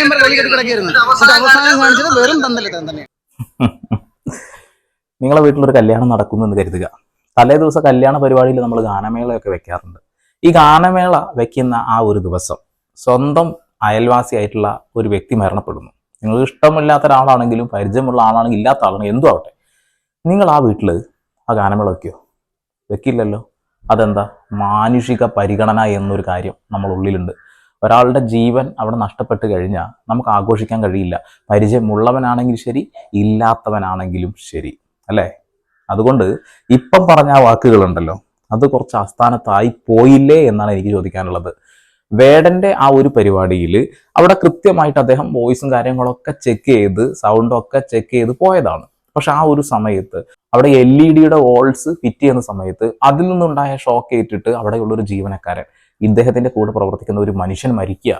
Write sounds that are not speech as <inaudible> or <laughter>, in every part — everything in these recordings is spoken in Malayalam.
സമയം വരെ കൈ കെട്ടി കിടക്കായിരുന്നു എന്നിട്ട് അവസാനം കാണിച്ചത് വെറും <laughs> നിങ്ങളെ വീട്ടിലൊരു കല്യാണം നടക്കുന്നു എന്ന് കരുതുക. തലേ ദിവസം കല്യാണ പരിപാടിയിൽ നമ്മൾ ഗാനമേളയൊക്കെ വെക്കാറുണ്ട്. ഈ ഗാനമേള വെക്കുന്ന ആ ഒരു ദിവസം സ്വന്തം അയൽവാസിയായിട്ടുള്ള ഒരു വ്യക്തി മരണപ്പെടുന്നു. നിങ്ങൾക്ക് ഇഷ്ടമില്ലാത്ത ഒരാളാണെങ്കിലും പരിചയമുള്ള ആളാണെങ്കിലും ഇല്ലാത്ത ആളാണെങ്കിലും എന്തും ആവട്ടെ. നിങ്ങൾ ആ വീട്ടിൽ ആ ഗാനമേള വെക്കുമോ വെക്കില്ലല്ലോ. അതെന്താ? മാനുഷിക പരിഗണന എന്നൊരു കാര്യം നമ്മൾ ഉള്ളിലുണ്ട് ഒരാളുടെ ജീവൻ അവിടെ നഷ്ടപ്പെട്ട് കഴിഞ്ഞാൽ നമുക്ക് ആഘോഷിക്കാൻ കഴിയില്ല. പരിചയമുള്ളവനാണെങ്കിൽ ശരി ഇല്ലാത്തവനാണെങ്കിലും ശരി. അല്ലേ? അതുകൊണ്ട് ഇപ്പം പറഞ്ഞ വാക്കുകളുണ്ടല്ലോ അത് കുറച്ച് ആസ്ഥാനത്തായി പോയില്ലേ എന്നാണ് എനിക്ക് ചോദിക്കാനുള്ളത്. വേടന്റെ ആ ഒരു പരിപാടിയിൽ അവിടെ കൃത്യമായിട്ട് അദ്ദേഹം വോയിസും കാര്യങ്ങളൊക്കെ ചെക്ക് ചെയ്ത് സൗണ്ടും ഒക്കെ ചെക്ക് ചെയ്ത് പോയതാണ്. പക്ഷെ ആ ഒരു സമയത്ത് അവിടെ എൽ ഇ ഡിയുടെ വോൾസ് ഫിറ്റ് ചെയ്യുന്ന സമയത്ത് അതിൽ നിന്നുണ്ടായ ഷോക്ക് ഏറ്റിട്ട് അവിടെയുള്ള ഒരു ജീവനക്കാരൻ ഇദ്ദേഹത്തിന്റെ കൂടെ പ്രവർത്തിക്കുന്ന ഒരു മനുഷ്യൻ മരിക്കുക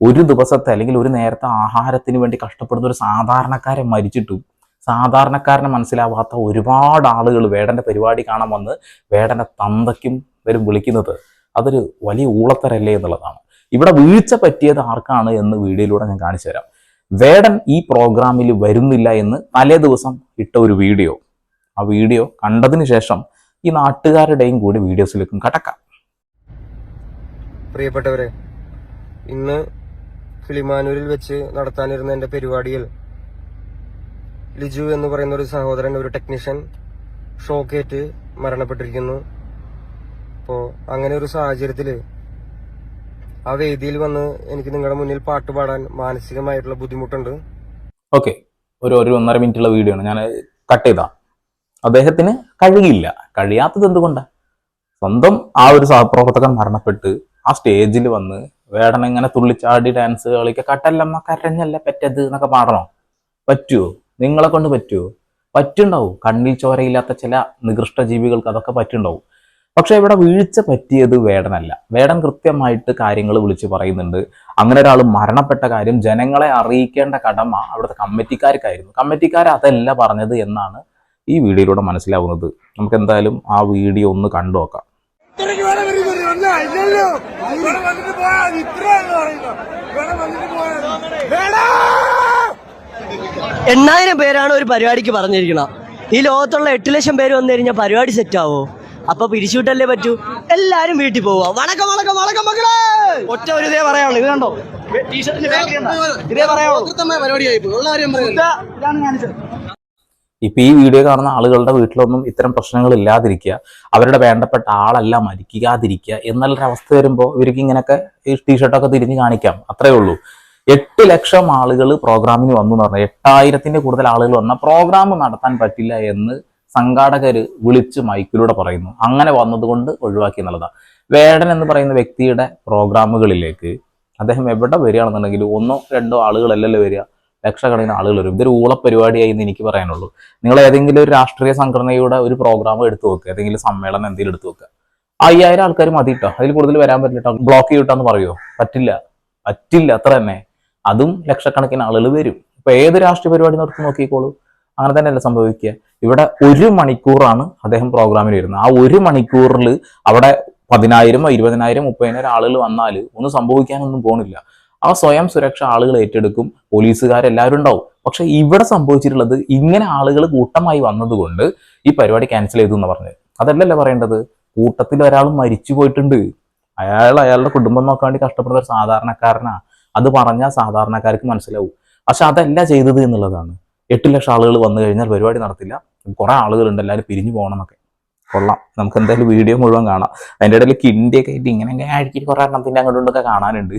ഒരു ദിവസത്തെ അല്ലെങ്കിൽ ഒരു നേരത്തെ ആഹാരത്തിന് വേണ്ടി കഷ്ടപ്പെടുന്ന ഒരു സാധാരണക്കാരൻ മരിച്ചിട്ടും സാധാരണക്കാരനെ മനസ്സിലാവാത്ത ഒരുപാട് ആളുകൾ വേടന്റെ പരിപാടി കാണാൻ വന്ന് വേടന്റെ തന്തയ്ക്കും വരും വിളിക്കുന്നത് അതൊരു വലിയ ഊളത്തരല്ലേ എന്നുള്ളതാണ്. ഇവിടെ വീഴ്ച പറ്റിയത് ആർക്കാണ് എന്ന് വീഡിയോയിലൂടെ ഞാൻ കാണിച്ചു തരാം. വേടൻ ഈ പ്രോഗ്രാമിൽ വരുന്നില്ല എന്ന് തലേ ദിവസം ഇട്ട ഒരു വീഡിയോ. ആ വീഡിയോ കണ്ടതിന് ശേഷം ഈ നാട്ടുകാരുടെയും കൂടി വീഡിയോസിലേക്കും കടക്കാം. പ്രിയപ്പെട്ടവരെ ഇന്ന് കിളിമാനൂരിൽ വെച്ച് നടത്താനിരുന്ന എന്റെ പരിപാടിയിൽ ലിജു എന്ന് പറയുന്ന ഒരു സഹോദരൻ ഒരു ടെക്നീഷ്യൻ ഷോക്കേറ്റ് മരണപ്പെട്ടിരിക്കുന്നു. അപ്പോൾ അങ്ങനെ ഒരു സാഹചര്യത്തിൽ ആ വേദിയിൽ വന്ന് എനിക്ക് നിങ്ങളുടെ മുന്നിൽ പാട്ട് പാടാൻ മാനസികമായിട്ടുള്ള ബുദ്ധിമുട്ടുണ്ട്. ഓക്കെ ഒരു ഒരു ഒന്നര മിനിറ്റുള്ള വീഡിയോ ആണ്. ഞാൻ കട്ട് ചെയ്താ. അദ്ദേഹത്തിന് കഴിയില്ല. കഴിയാത്തത് എന്തുകൊണ്ടാണ് സ്വന്തം ആ ഒരു സഹപ്രവർത്തകൻ മരണപ്പെട്ട് ആ സ്റ്റേജിൽ വന്ന് വേടൻ ഇങ്ങനെ തുള്ളിച്ചാടി ഡാൻസ് കളിക്ക കട്ടല്ലമ്മ കരഞ്ഞല്ല പറ്റത് എന്നൊക്കെ പാടണോ? പറ്റുമോ നിങ്ങളെ കൊണ്ട് പറ്റുമോ പറ്റുണ്ടാവും. കണ്ണിൽ ചോരയില്ലാത്ത ചില നികൃഷ്ട ജീവികൾക്ക് അതൊക്കെ പറ്റുണ്ടാവും. പക്ഷെ ഇവിടെ വീഴ്ച പറ്റിയത് വേടനല്ല. വേടൻ കൃത്യമായിട്ട് കാര്യങ്ങൾ വിളിച്ച് പറയുന്നുണ്ട്. അങ്ങനെ ഒരാൾ മരണപ്പെട്ട കാര്യം ജനങ്ങളെ അറിയിക്കേണ്ട കടമ അവിടുത്തെ കമ്മിറ്റിക്കാർക്കായിരുന്നു. കമ്മിറ്റിക്കാർ അതല്ല പറഞ്ഞത് എന്നാണ് ഈ വീഡിയോയിലൂടെ മനസ്സിലാവുന്നത്. നമുക്ക് എന്തായാലും ആ വീഡിയോ ഒന്ന് കണ്ടു നോക്കാം. ഇല്ലല്ലോ ഇവിടെ വന്നിട്ട് പോയാ ഇത്രയെന്ന് പറയുന്നത്. ഇവിടെ വന്നിട്ട് പോയാ വേടാ എണ്ണായിരം പേരാണ് ഒരു പരിപാടിക്ക് പറഞ്ഞിരിക്കണം ഈ ലോകത്തുള്ള എട്ട് ലക്ഷം പേര് വന്നു കഴിഞ്ഞാൽ പരിപാടി സെറ്റ് ആവോ? അപ്പൊ പിരിച്ചുവിട്ടല്ലേ പറ്റൂ? എല്ലാരും വീട്ടിൽ പോവാ വണക്കം വണക്കം വണക്കം മക്കളെ! ഒറ്റ ഒരു ഇതേ പറയാനുള്ളൂ. ഇത് കണ്ടോ? ടീഷർട്ടിന്റെ? ഇതേ പറയാനുള്ളൂ പരിപാടിയായി പോയി. ഉള്ള കാര്യം പറയുന്നത് ഇതാ, ഇതാണ് കാണിച്ചത് ഇപ്പൊ ഈ വീഡിയോ കാണുന്ന ആളുകളുടെ വീട്ടിലൊന്നും ഇത്തരം പ്രശ്നങ്ങൾ ഇല്ലാതിരിക്കുക. അവരുടെ വേണ്ടപ്പെട്ട ആളല്ല മരിക്കാതിരിക്കുക എന്നുള്ളൊരവസ്ഥ വരുമ്പോൾ ഇവർക്ക് ഇങ്ങനെയൊക്കെ ഈ ടീഷർട്ടൊക്കെ തിരിഞ്ഞ് കാണിക്കാം. അത്രേ ഉള്ളൂ. എട്ട് ലക്ഷം ആളുകൾ പ്രോഗ്രാമിന് വന്നു എന്ന് പറഞ്ഞാൽ എട്ടായിരത്തിന്റെ കൂടുതൽ ആളുകൾ വന്ന പ്രോഗ്രാം നടത്താൻ പറ്റില്ല എന്ന് സംഘാടകർ വിളിച്ച് മൈക്കിലൂടെ പറയുന്നു. അങ്ങനെ വന്നതുകൊണ്ട് ഒഴിവാക്കി എന്നുള്ളതാണ് വേടൻ എന്ന് പറയുന്ന വ്യക്തിയുടെ പ്രോഗ്രാമുകളിലേക്ക് അദ്ദേഹം എവിടെ വരികയാണെന്നുണ്ടെങ്കിൽ ഒന്നോ രണ്ടോ ആളുകളല്ലല്ലോ വരിക. ലക്ഷക്കണക്കിന് ആളുകൾ വരും. ഇതൊരു ഊളപ്പരിപാടിയായി എന്ന് എനിക്ക് പറയാനുള്ളൂ. നിങ്ങൾ ഏതെങ്കിലും ഒരു രാഷ്ട്രീയ സംഘടനയുടെ ഒരു പ്രോഗ്രാം എടുത്തു വെക്കുക ഏതെങ്കിലും സമ്മേളനം എന്തെങ്കിലും എടുത്തു വെക്കുക അയ്യായിരം ആൾക്കാർ മതി കേട്ടോ അതിൽ കൂടുതൽ വരാൻ പറ്റില്ല കേട്ടോ ബ്ലോക്ക് ചെയ്തിട്ടാന്ന് പറയുമോ പറ്റില്ല. പറ്റില്ല. അത്ര തന്നെ. അതും ലക്ഷക്കണക്കിന് ആളുകൾ വരും. ഇപ്പൊ ഏത് രാഷ്ട്രീയ പരിപാടി നിർത്തി നോക്കിക്കോളൂ. അങ്ങനെ തന്നെയല്ല സംഭവിക്കുക. ഇവിടെ ഒരു മണിക്കൂറാണ് അദ്ദേഹം പ്രോഗ്രാമിൽ വരുന്നത്. ആ ഒരു മണിക്കൂറിൽ അവിടെ പതിനായിരമോ ഇരുപതിനായിരം മുപ്പതിനായിരം ആളുകൾ വന്നാൽ ഒന്നും സംഭവിക്കാനൊന്നും പോണില്ല. ആ സ്വയം സുരക്ഷ ആളുകൾ ഏറ്റെടുക്കും പോലീസുകാരെല്ലാവരും ഉണ്ടാവും. പക്ഷെ ഇവിടെ സംഭവിച്ചിട്ടുള്ളത് ഇങ്ങനെ ആളുകൾ കൂട്ടമായി വന്നതുകൊണ്ട് ഈ പരിപാടി ക്യാൻസൽ ചെയ്തു എന്ന് പറഞ്ഞത്. അതല്ലല്ലോ പറയേണ്ടത്? കൂട്ടത്തിൽ ഒരാൾ മരിച്ചു പോയിട്ടുണ്ട്. അയാൾ അയാളുടെ കുടുംബം നോക്കാൻ വേണ്ടി കഷ്ടപ്പെടുന്ന ഒരു സാധാരണക്കാരനാ. അത് പറഞ്ഞാൽ സാധാരണക്കാർക്ക് മനസ്സിലാവും. പക്ഷെ അതല്ല ചെയ്തത് എന്നുള്ളതാണ്. എട്ട് ലക്ഷം ആളുകൾ വന്നു കഴിഞ്ഞാൽ പരിപാടി നടത്തില്ല. കുറെ ആളുകളുണ്ട് എല്ലാവരും പിരിഞ്ഞു പോകണം എന്നൊക്കെ കൊള്ളാം. നമുക്ക് എന്തായാലും വീഡിയോ മുഴുവൻ കാണാം. അതിന്റെ ഇടയിൽ കിണ്ടിയൊക്കെ ആയിട്ട് ഇങ്ങനെ അഴിക്കിട്ട് കുറെ എണ്ണത്തിന്റെ അങ്ങോട്ടും കാണാനുണ്ട്.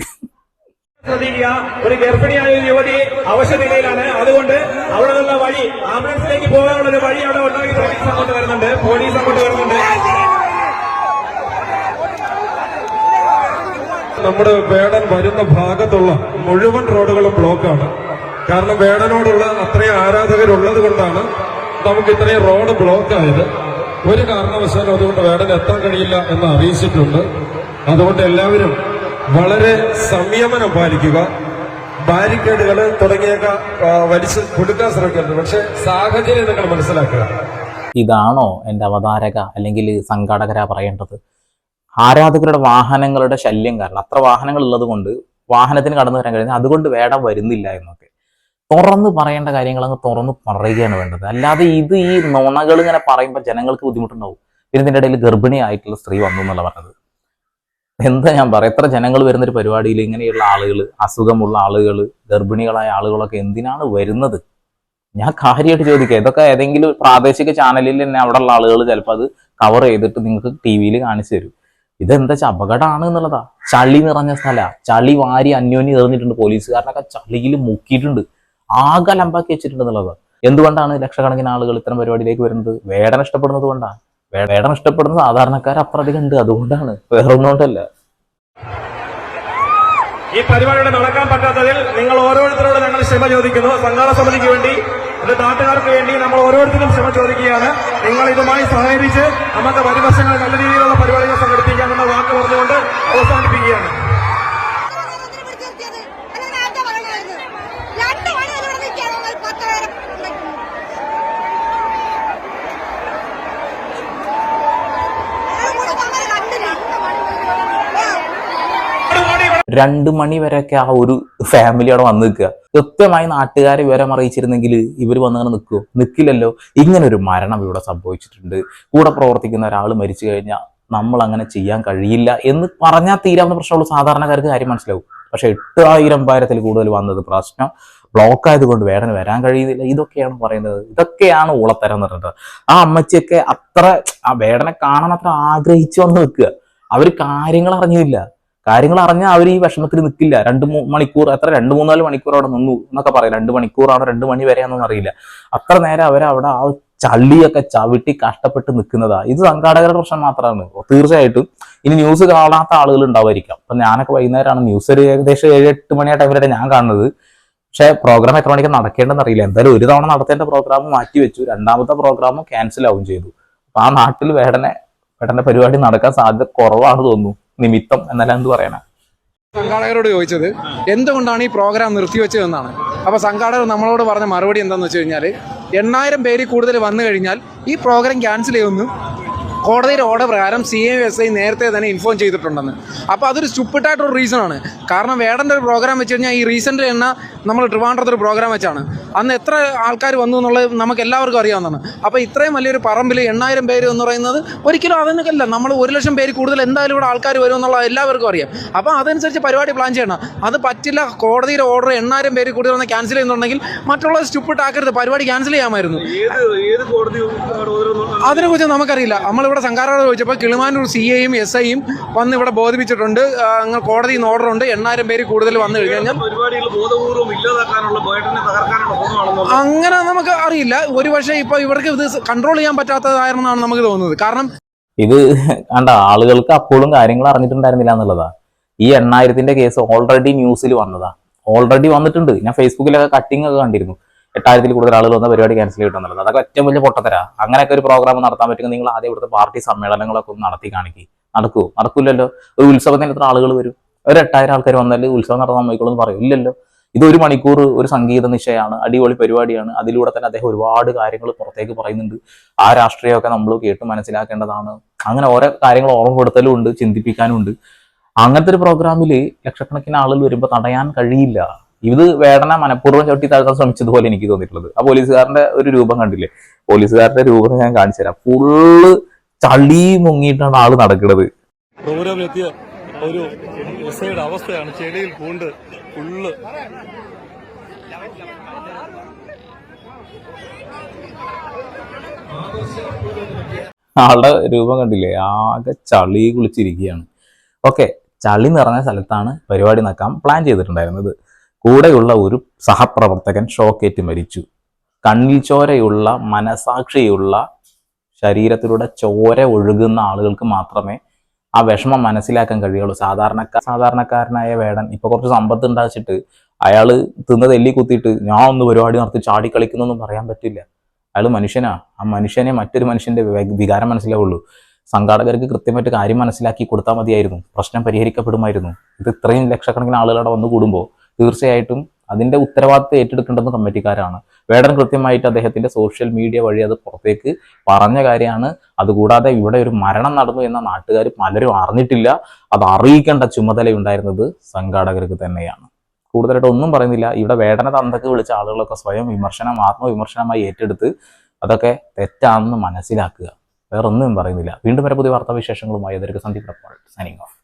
ഒരു ഗർഭിണിയായ ഒരു യുവതി അവശനിലയിലാണ് അതുകൊണ്ട് അവിടെ നിന്നുള്ള വഴി ആംബുലൻസിലേക്ക് പോകാനുള്ള ഒരു വഴി അവിടെ ഉണ്ടാക്കി പോലീസ് അങ്ങോട്ട് വരുന്നുണ്ട്. പോലീസ് അങ്ങോട്ട് വരുന്നുണ്ട്. നമ്മുടെ വേടൻ വരുന്ന ഭാഗത്തുള്ള മുഴുവൻ റോഡുകളും ബ്ലോക്കാണ്. കാരണം വേടനോടുള്ള അത്രയും ആരാധകരുള്ളത് കൊണ്ടാണ് നമുക്ക് ഇത്രയും റോഡ് ബ്ലോക്ക് ആയത് ഒരു കാരണവശാലും അതുകൊണ്ട് വേടൻ എത്താൻ കഴിയില്ല എന്ന് അറിയിച്ചിട്ടുണ്ട്. അതുകൊണ്ട് എല്ലാവരും വളരെ സംയമനം പാലിക്കുക. ബാരിക്കേഡുകൾ തുടങ്ങിയൊക്കെ വലിച്ചു കൊടുക്കാൻ ശ്രമിക്കരുത്. പക്ഷെ സാഹചര്യം നിങ്ങൾ മനസ്സിലാക്കുക. ഇതാണോ എന്റെ അവതാരക അല്ലെങ്കിൽ സംഘാടകര പറയേണ്ടത്? ആരാധകരുടെ വാഹനങ്ങളുടെ ശല്യം കാരണം അത്ര വാഹനങ്ങൾ ഉള്ളത് കൊണ്ട് വാഹനത്തിന് കടന്നു വരാൻ കഴിയുന്നത് അതുകൊണ്ട് വേടം വരുന്നില്ല എന്നൊക്കെ. തുറന്ന് പറയേണ്ട കാര്യങ്ങൾ അങ്ങ് തുറന്ന് പറയുകയാണ് വേണ്ടത്. അല്ലാതെ ഇത് ഈ നുണകൾ ഇങ്ങനെ പറയുമ്പോൾ ജനങ്ങൾക്ക് ബുദ്ധിമുട്ടുണ്ടാവും. പിന്നെ ഇതിന്റെ ഇടയിൽ ഗർഭിണിയായിട്ടുള്ള സ്ത്രീ വന്നു എന്നുള്ള പറഞ്ഞത്. എന്താ ഞാൻ പറയാം? എത്ര ജനങ്ങൾ വരുന്ന ഒരു പരിപാടിയിൽ ഇങ്ങനെയുള്ള ആളുകൾ അസുഖമുള്ള ആളുകൾ ഗർഭിണികളായ ആളുകളൊക്കെ എന്തിനാണ് വരുന്നത്? ഞാൻ കാര്യമായിട്ട് ചോദിക്കുക ഇതൊക്കെ ഏതെങ്കിലും പ്രാദേശിക ചാനലിൽ തന്നെ അവിടെയുള്ള ആളുകൾ ചിലപ്പോൾ അത് കവർ ചെയ്തിട്ട് നിങ്ങൾക്ക് ടി വിയിൽ കാണിച്ചു തരും. ഇതെന്താ വെച്ചാൽ അപകടമാണ് എന്നുള്ളതാ. ചളി നിറഞ്ഞ സ്ഥല. ചളി വാരി അന്യോന്യം എറിഞ്ഞിട്ടുണ്ട് പോലീസുകാരനൊക്കെ ചളിയിൽ മുക്കിയിട്ടുണ്ട്. ആകെ ലമ്പാക്കി വെച്ചിട്ടുണ്ട് എന്നുള്ളതാ. എന്തുകൊണ്ടാണ് ലക്ഷക്കണക്കിന് ആളുകൾ ഇത്തരം പരിപാടിയിലേക്ക് വരുന്നത്? വേടന ഇഷ്ടപ്പെടുന്നത് കൊണ്ടാണ് വേടന ഇഷ്ടപ്പെടുന്ന സാധാരണക്കാർ അത്ര അധികം ഉണ്ട് അതുകൊണ്ടാണ്. വേറെ ഒന്നുകൊണ്ടല്ല ഈ പരിപാടിയുടെ നടക്കാൻ പറ്റാത്തതിൽ നിങ്ങൾ ഓരോരുത്തരോട് ഞങ്ങൾ ക്ഷമ ചോദിക്കുന്നു. സംഘാട സമിതിക്ക് വേണ്ടി ഇത് നാട്ടുകാർക്ക് വേണ്ടി നമ്മൾ ഓരോരുത്തരും ക്ഷമ ചോദിക്കുകയാണ്. നിങ്ങൾ ഇതുമായി സഹകരിച്ച് നമുക്ക് വരുവശങ്ങളിൽ നല്ല രീതിയിലുള്ള പരിപാടികൾ സംഘടിപ്പിക്കാമെന്ന വാക്ക് പറഞ്ഞുകൊണ്ട് അവസാനിപ്പിക്കുകയാണ് രണ്ട് മണി വരെ ഇവിടെ നിൽക്കാനോ പത്ത് പേരെ രണ്ട് രണ്ട് മണി രണ്ട് മണി വരെയൊക്കെ ആ ഒരു ഫാമിലി അവിടെ വന്ന് നിൽക്കുക. കൃത്യമായി നാട്ടുകാരെ വിവരം അറിയിച്ചിരുന്നെങ്കിൽ ഇവർ വന്നങ്ങനെ നിൽക്കുമോ നിൽക്കില്ലല്ലോ ഇങ്ങനെ ഒരു മരണം ഇവിടെ സംഭവിച്ചിട്ടുണ്ട്. കൂടെ പ്രവർത്തിക്കുന്ന ഒരാൾ മരിച്ചു കഴിഞ്ഞാൽ നമ്മൾ അങ്ങനെ ചെയ്യാൻ കഴിയില്ല എന്ന് പറഞ്ഞാൽ തീരാവുന്ന പ്രശ്നമുള്ളൂ. സാധാരണക്കാർക്ക് കാര്യം മനസ്സിലാവും. പക്ഷെ എട്ടായിരം പാരത്തിൽ കൂടുതൽ വന്നത് പ്രശ്നം. ബ്ലോക്ക് ആയതുകൊണ്ട് വേടന് വരാൻ കഴിയുന്നില്ല. ഇതൊക്കെയാണ് പറയുന്നത്. ഇതൊക്കെയാണ് ഊളത്തരം എന്ന് പറഞ്ഞിട്ട് ആ അമ്മച്ചിയൊക്കെ അത്ര ആ വേടനെ കാണാൻ അത്ര ആഗ്രഹിച്ചു വന്ന് നിൽക്കുക. അവർ കാര്യങ്ങൾ അറിഞ്ഞില്ല. കാര്യങ്ങൾ അറിഞ്ഞാൽ അവർ ഈ വിഷമത്തിൽ നിൽക്കില്ല രണ്ട് മണിക്കൂർ എത്ര? രണ്ട് മൂന്നാൽ മണിക്കൂർ അവിടെ നിന്നു എന്നൊക്കെ പറയാം. രണ്ട് മണിക്കൂറാണോ രണ്ട് മണി വരെയാണെന്നൊന്നും അറിയില്ല. അത്ര നേരം അവർ അവിടെ ആ ചള്ളിയൊക്കെ ചവിട്ടി കഷ്ടപ്പെട്ട് നിൽക്കുന്നതാ ഇത് സംഘാടകരുടെ പ്രശ്നം മാത്രമാണ് തീർച്ചയായിട്ടും ഇനി ന്യൂസ് കാണാത്ത ആളുകൾ ഉണ്ടാവായിരിക്കാം. അപ്പൊ ഞാനൊക്കെ വൈകുന്നേരമാണ് ന്യൂസ് ഒരു ഏകദേശം ഏഴ് എട്ട് മണി ആ ടൈമിലാണ് ഞാൻ കാണുന്നത്. പക്ഷേ പ്രോഗ്രാം എത്ര മണിക്ക് നടക്കേണ്ടെന്ന് അറിയില്ല. എന്തായാലും ഒരു തവണ നടത്തേണ്ട പ്രോഗ്രാം മാറ്റി വെച്ചു. രണ്ടാമത്തെ പ്രോഗ്രാം ക്യാൻസൽ ആവും ചെയ്തു. അപ്പൊ ആ നാട്ടിൽ വേടനെ വേടന്റെ പരിപാടി നടക്കാൻ സാധ്യത കുറവാണെന്ന് തോന്നുന്നു. നിമിത്തം എന്നല്ല എന്ത് പറയണേ? സംഘാടകരോട് ചോദിച്ചത് എന്തുകൊണ്ടാണ് ഈ പ്രോഗ്രാം നിർത്തിവെച്ചതെന്നാണ്? അപ്പോൾ സംഘാടകർ നമ്മളോട് പറഞ്ഞ മറുപടി എന്താണെന്ന് വെച്ച് കഴിഞ്ഞാൽ എണ്ണായിരം പേര് കൂടുതൽ വന്നു കഴിഞ്ഞാൽ ഈ പ്രോഗ്രാം ക്യാൻസൽ ചെയ്യുമെന്നും കോടതിയുടെ ഓർഡർ പ്രകാരം സി എം എസ് ഐ നേരത്തെ തന്നെ ഇൻഫോം ചെയ്തിട്ടുണ്ടെന്ന്. അപ്പോൾ അതൊരു സ്റ്റുപ്പിട്ടായിട്ടൊരു റീസൺ ആണ്. കാരണം വേടന്റെ ഒരു പ്രോഗ്രാം വെച്ച് കഴിഞ്ഞാൽ ഈ റീസെന്റ് എണ്ണ നമ്മൾ ട്രിവാൻഡ്രത്ത് ഒരു പ്രോഗ്രാം വെച്ചാണ്. അന്ന് എത്ര ആൾക്കാർ വന്നു എന്നുള്ളത് നമുക്ക് എല്ലാവർക്കും അറിയാവുന്നതാണ്. അപ്പോൾ ഇത്രയും വലിയൊരു പറമ്പിൽ എണ്ണായിരം പേര് എന്ന് പറയുന്നത് ഒരിക്കലും അതിനൊക്കെയല്ല നമ്മൾ ഒരു ലക്ഷം പേര് കൂടുതൽ എന്തായാലും ഇവിടെ ആൾക്കാർ വരും എന്നുള്ളത് എല്ലാവർക്കും അറിയാം. അപ്പോൾ അതനുസരിച്ച് പരിപാടി പ്ലാൻ ചെയ്യണം. അത് പറ്റില്ല കോടതിയുടെ ഓർഡർ എണ്ണായിരം പേര് കൂടുതൽ വന്ന് ക്യാൻസൽ ചെയ്യുന്നുണ്ടെങ്കിൽ മറ്റുള്ള സ്റ്റുപ്പിട്ടാക്കരുത് പരിപാടി ക്യാൻസൽ ചെയ്യാമായിരുന്നു. അതിനെക്കുറിച്ച് നമുക്കറിയില്ല. നമ്മളിവിടെ സംഘാടകർ ചോദിച്ചപ്പോൾ കിളിമാനൂർ സി എയും എസ് ഐയും വന്ന് ഇവിടെ ബോധിപ്പിച്ചിട്ടുണ്ട്. അങ്ങ് കോടതി കോടതിയിൽ നിന്ന് ഓർഡർ ഉണ്ട്. എണ്ണായിരം പേര് കൂടുതൽ വന്നു കഴിഞ്ഞാൽ അങ്ങനെ നമുക്ക് അറിയില്ല. ഒരു പക്ഷേ ഇപ്പോൾ ഇവർക്ക് ഇത് കൺട്രോൾ ചെയ്യാൻ പറ്റാത്തതായിരുന്നാണ് നമുക്ക് തോന്നുന്നത്. കാരണം ഇത് കണ്ട ആളുകൾക്ക് അപ്പോഴും കാര്യങ്ങൾ അറിഞ്ഞിട്ടുണ്ടായിരുന്നില്ല എന്നുള്ളതാ. ഈ എണ്ണായിരത്തിന്റെ കേസ് ഓൾറെഡി ന്യൂസിൽ വന്നതാ. ഓൾറെഡി വന്നിട്ടുണ്ട്. ഞാൻ ഫേസ്ബുക്കിലൊക്കെ കട്ടിങ് ഒക്കെ കണ്ടിരുന്നു. എട്ടായിരത്തിൽ കൂടുതൽ ആളുകൾ വന്ന പരിപാടി ക്യാൻസൽ ചെയ്തിട്ടുള്ളത് അതൊക്കെ ഏറ്റവും വലിയ പൊട്ടത്തരാ. അങ്ങനെയൊക്കെ ഒരു പ്രോഗ്രാം നടത്താൻ പറ്റുമെങ്കിൽ നിങ്ങൾ ആദ്യം ഇവിടുത്തെ പാർട്ടി സമ്മേളനങ്ങളൊക്കെ ഒന്ന് നടത്തി കാണിക്കുക നടക്കൂ. നടക്കില്ലല്ലോ. ഒരു ഉത്സവത്തിന് എത്ര ആളുകൾ വരും? ഒരു എട്ടായിരം ആൾക്കാർ വന്നാൽ ഉത്സവം നടത്താൻ സമ്മതിക്കുള്ളൂ പറയും. ഇല്ലല്ലോ. ഇത് ഒരു മണിക്കൂർ ഒരു സംഗീത നിശയാണ് അടിപൊളി പരിപാടിയാണ്. അതിലൂടെ തന്നെ അദ്ദേഹം ഒരുപാട് കാര്യങ്ങൾ പുറത്തേക്ക് പറയുന്നുണ്ട്. ആ രാഷ്ട്രീയമൊക്കെ നമ്മൾ കേട്ട് മനസ്സിലാക്കേണ്ടതാണ്. അങ്ങനെ ഓരോ കാര്യങ്ങൾ ഓർമ്മപ്പെടുത്തലും ഉണ്ട് ചിന്തിപ്പിക്കാനും ഉണ്ട്. അങ്ങനത്തെ ഒരു പ്രോഗ്രാമിൽ ലക്ഷക്കണക്കിന് ആളുകൾ വരുമ്പോൾ തടയാൻ കഴിയില്ല. ഇത് വേടന മനഃപൂർവം ചവിട്ടി താഴ്ത്താൻ ശ്രമിച്ചതുപോലെ എനിക്ക് തോന്നിയിട്ടുള്ളത്. ആ പോലീസുകാരന്റെ ഒരു രൂപം കണ്ടില്ലേ? പോലീസുകാരുടെ രൂപം ഞാൻ കാണിച്ചു തരാം. ഫുള്ള് ചളി മുങ്ങിയിട്ടാണ് ആൾ നടക്കുന്നത് പ്രോഗ്രാമിലെത്തിയ ഒരു അവസ്ഥയാണ്. ചെടിയിൽ പൂണ്ട് ഫുള്ള്. ആളുടെ രൂപം കണ്ടില്ലേ? ആകെ ചളി കുളിച്ചിരിക്കുകയാണ്. ഓക്കെ ചളി നിറഞ്ഞ സ്ഥലത്താണ് പരിപാടി നടക്കാൻ പ്ലാൻ ചെയ്തിട്ടുണ്ടായിരുന്നത്. കൂടെയുള്ള ഒരു സഹപ്രവർത്തകൻ ഷോക്കേറ്റ് മരിച്ചു. കണ്ണിൽ ചോരയുള്ള മനസാക്ഷിയുള്ള ശരീരത്തിലൂടെ ചോര ഒഴുകുന്ന ആളുകൾക്ക് മാത്രമേ ആ വിഷമം മനസ്സിലാക്കാൻ കഴിയുള്ളൂ. സാധാരണക്കാർ സാധാരണക്കാരനായ വേടൻ ഇപ്പൊ കുറച്ച് സമ്പത്ത് ഉണ്ടാച്ചിട്ട് അയാൾ തിന്നത് എല്ലി കുത്തിയിട്ട് ഞാൻ ഒന്ന് പരിപാടി നടത്തി ചാടി കളിക്കുന്നൊന്നും പറയാൻ പറ്റില്ല. അയാൾ മനുഷ്യനാ. ആ മനുഷ്യനെ മറ്റൊരു മനുഷ്യന്റെ വികാരം മനസ്സിലാവുള്ളൂ. സംഘാടകർക്ക് കൃത്യമായിട്ട് കാര്യം മനസ്സിലാക്കി കൊടുത്താൽ മതിയായിരുന്നു. പ്രശ്നം പരിഹരിക്കപ്പെടുമായിരുന്നു. ഇത് ഇത്രയും ലക്ഷക്കണക്കിന് ആളുകളവിടെ വന്നു കൂടുമ്പോൾ തീർച്ചയായിട്ടും അതിന്റെ ഉത്തരവാദിത്തം ഏറ്റെടുക്കേണ്ടത് കമ്മിറ്റിക്കാരാണ്. വേടൻ കൃത്യമായിട്ട് അദ്ദേഹത്തിന്റെ സോഷ്യൽ മീഡിയ വഴി അത് പുറത്തേക്ക് പറഞ്ഞ കാര്യമാണ്. അതുകൂടാതെ ഇവിടെ ഒരു മരണം നടന്നു എന്ന നാട്ടുകാർ പലരും അറിഞ്ഞിട്ടില്ല. അത് അറിയിക്കേണ്ട ചുമതല ഉണ്ടായിരുന്നത് സംഘാടകർക്ക് തന്നെയാണ്. കൂടുതലായിട്ട് ഒന്നും പറയുന്നില്ല. ഇവിടെ വേടന തന്തക്ക് വിളിച്ച ആളുകളൊക്കെ സ്വയം വിമർശനം ആത്മവിമർശനമായി ഏറ്റെടുത്ത് അതൊക്കെ തെറ്റാണെന്ന് മനസ്സിലാക്കുക. വേറൊന്നും പറയുന്നില്ല. വീണ്ടും വരെ പുതിയ വാർത്താവിശേഷങ്ങളുമായി അതൊരു സന്ദീപ് സൈനിങ് ഓഫ്.